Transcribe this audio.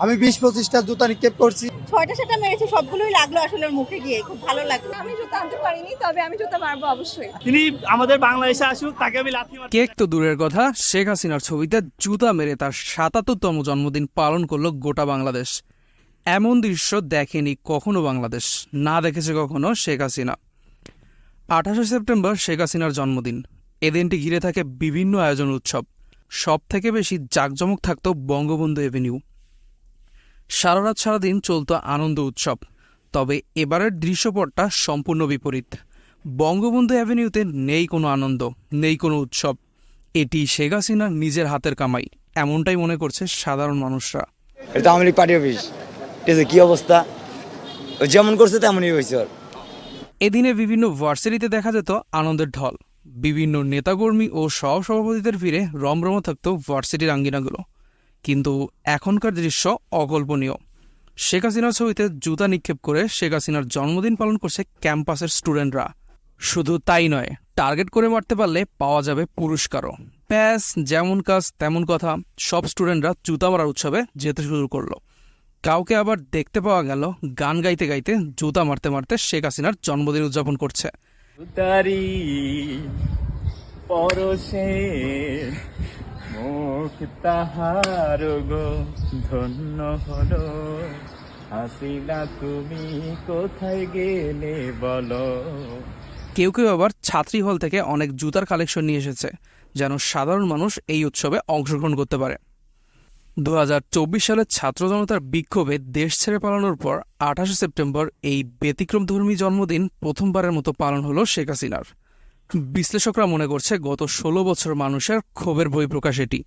আমি বিশ পঁচিশটা জুতা নিক্ষেপ করছি। ছয়টা সেটা মেরেছে সবগুলোই লাগল আসলে মুখে গিয়ে খুব ভালো লাগল। আমি জুতা আনতে পারিনি তবে আমি জুতা মারবো অবশ্যই। তিনি আমাদের বাংলাদেশে আসুক তাকে আমি লাথি মারবো। কেক তো দূরের কথা শেখ হাসিনার ছবিতে জুতা মেরে তার সাতাত্তরতম জন্মদিন পালন করল গোটা বাংলাদেশ। এমন দৃশ্য দেখেনি কখনো বাংলাদেশ না দেখেছে কখনো শেখ হাসিনা। আঠাশে সেপ্টেম্বর শেখ হাসিনার জন্মদিন। এদিনটি ঘিরে থাকে বিভিন্ন আয়োজন উৎসব। সব থেকে বেশি জাঁকজমক থাকতো বঙ্গবন্ধু এভিনিউ। সারা রাত সারাদিন চলতো আনন্দ উৎসব। তবে এবারের দৃশ্যপটটা সম্পূর্ণ বিপরীত। বঙ্গবন্ধু অ্যাভিনিউতে নেই কোনো আনন্দ নেই কোনো উৎসব। এটি শেখ হাসিনার নিজের হাতের কামাই এমনটাই মনে করছে সাধারণ মানুষরা। এটা আওয়ামী লীগ পার্টি অফিস। আছে কি অবস্থা? যেমন করছে তেমনই হয়েছে এদিনে বিভিন্ন ভার্সিটিতে দেখা যেত আনন্দের ঢল। বিভিন্ন নেতাকর্মী ও সহসভাপতিদের ভিড়ে রমরমা থাকত ভার্সিটির আঙ্গিনাগুলো। কিন্তু এখনকার দৃশ্য অকল্পনীয়। শেখ হাসিনার ছবিতে জুতা নিক্ষেপ করে শেখ হাসিনার জন্মদিন পালন করছে ক্যাম্পাসের স্টুডেন্টরা। শুধু তাই নয়, টার্গেট করে মারতে পারলে পাওয়া যাবে পুরস্কারও। ব্যাস, যেমন কাজ তেমন কথা, সব স্টুডেন্টরা জুতা মারার উৎসবে যেতে শুরু করল। কাউকে আবার দেখতে পাওয়া গেল, গান গাইতে গাইতে জুতা মারতে মারতে শেখ হাসিনার জন্মদিন উদযাপন করছে। মুখ তাহার গো, ধন্য হলো। হাসিনা তুমি কোথায় গেলে বলো? কেউ কেউ আবার ছাত্রী হল থেকে অনেক জুতার কালেকশন নিয়ে এসেছে, যেন সাধারণ মানুষ এই উৎসবে অংশগ্রহণ করতে পারে। চব্বিশ সালের ছাত্র জনতার বিক্ষোভে দেশ ছেড়ে পালানোর পর আঠাশে সেপ্টেম্বর এই ব্যতিক্রমধর্মী জন্মদিন প্রথমবারের মতো পালন হলো শেখ হাসিনার। বিশ্লেষকরা মনে করছে গত ষোলো বছর মানুষের ক্ষোভের বহিঃপ্রকাশ এটি।